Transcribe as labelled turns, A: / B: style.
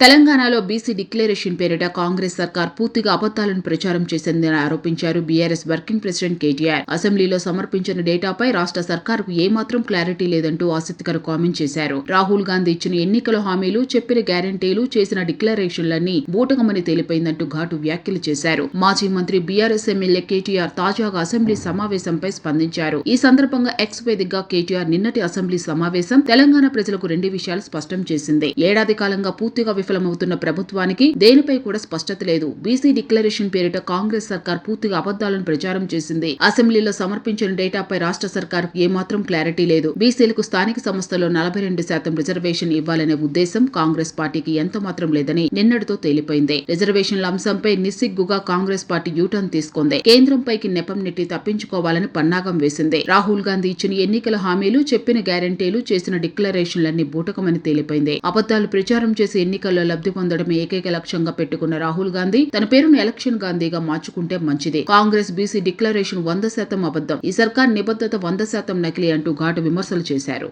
A: తెలంగాణలో BC declaration పేరిట కాంగ్రెస్ సర్కార్ పూర్తిగా అబద్దాలను ప్రచారం చేసిందని ఆరోపించారు బీఆర్ఎస్ వర్కింగ్ ప్రెసిడెంట్ కేటీఆర్. అసెంబ్లీలో సమర్పించిన డేటాపై రాష్ట్ర సర్కార్కు ఏమాత్రం క్లారిటీ లేదంటూ ఆసక్తికర కామెంట్ చేశారు. రాహుల్ గాంధీ ఇచ్చిన ఎన్నికల హామీలు చెప్పిన గ్యారంటీలు చేసిన డిక్లరేషన్లన్నీ బూటకమని తేలిపోయిందంటూ ఘాటు వ్యాఖ్యలు చేశారు. మాజీ మంత్రి బీఆర్ఎస్ ఎమ్మెల్యే కేటీఆర్ తాజాగా అసెంబ్లీ సమావేశంపై స్పందించారు. ఈ సందర్భంగా ఎక్స్ వేదికగా కేటీఆర్ నిన్నటి అసెంబ్లీ సమావేశం తెలంగాణ ప్రజలకు రెండు విషయాలు స్పష్టం చేసింది. ఏడాది కాలంగా పూర్తిగా విఫలమవుతున్న ప్రభుత్వానికి దేనిపై కూడా స్పష్టత లేదు. బీసీ డిక్లరేషన్ పేరిట కాంగ్రెస్ సర్కార్ పూర్తిగా అబద్దాలను ప్రచారం చేసింది. అసెంబ్లీలో సమర్పించిన డేటాపై రాష్ట్ర సర్కార్ ఏమాత్రం క్లారిటీ లేదు. బీసీలకు స్థానిక సంస్థలో నలభై రెండు శాతం రిజర్వేషన్ ఇవ్వాలనే ఉద్దేశం కాంగ్రెస్ పార్టీకి ఎంత మాత్రం లేదని నిన్నటితో తేలిపోయింది. రిజర్వేషన్ల అంశంపై నిస్సిగ్గుగా కాంగ్రెస్ పార్టీ యూటర్న్ తీసుకుంది. కేంద్రంపైకి నెపం నెట్టి తప్పించుకోవాలని పన్నాగం వేసింది. రాహుల్ గాంధీ ఇచ్చిన ఎన్నికల హామీలు చెప్పిన గ్యారంటీలు చేసిన డిక్లరేషన్లన్నీ బూటకమని తేలిపోయింది. అబద్దాలు ప్రచారం చేసి ఎన్నికల్లో లబ్ధి పొందడం ఏకైక లక్ష్యంగా పెట్టుకున్న రాహుల్ గాంధీ తన పేరును ఎలక్షన్ గాంధీగా మార్చుకుంటే మంచిది. కాంగ్రెస్ బీసీ డిక్లరేషన్ వంద శాతం అబద్దం ఈ సర్కార్ నిబద్ధత వంద శాతం నకిలీ అంటూ ఘాటు విమర్శలు చేశారు.